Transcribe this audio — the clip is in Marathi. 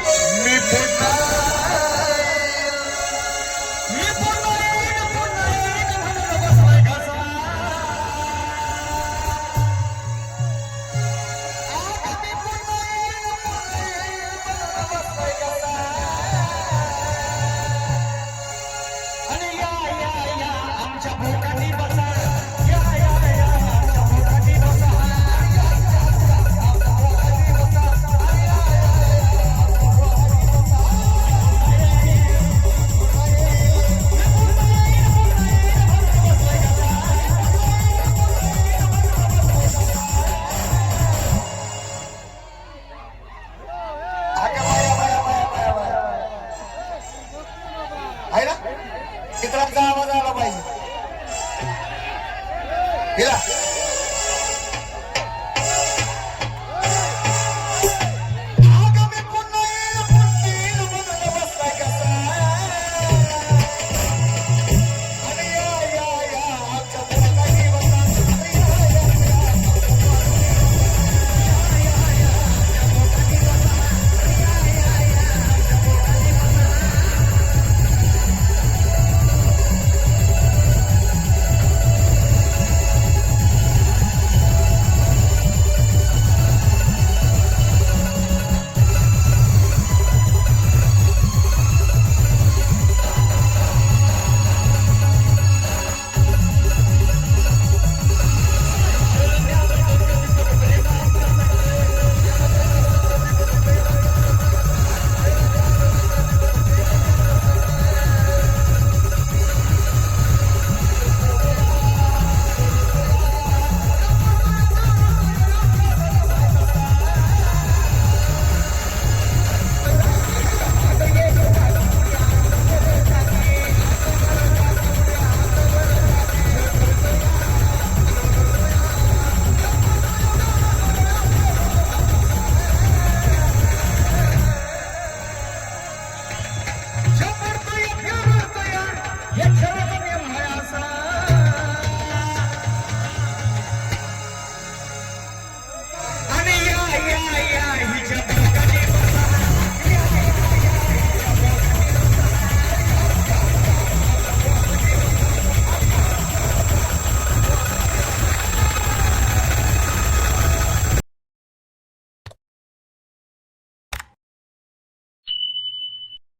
मी पुन्हा मी पुन्हा येईन पुन्हा येईन म्हणू नकोस वर्गाचा आता मी पुन्हा येईन पुन्हा येईन म्हणू नकोस वर्गाचा आणि या या या आमच्या भोग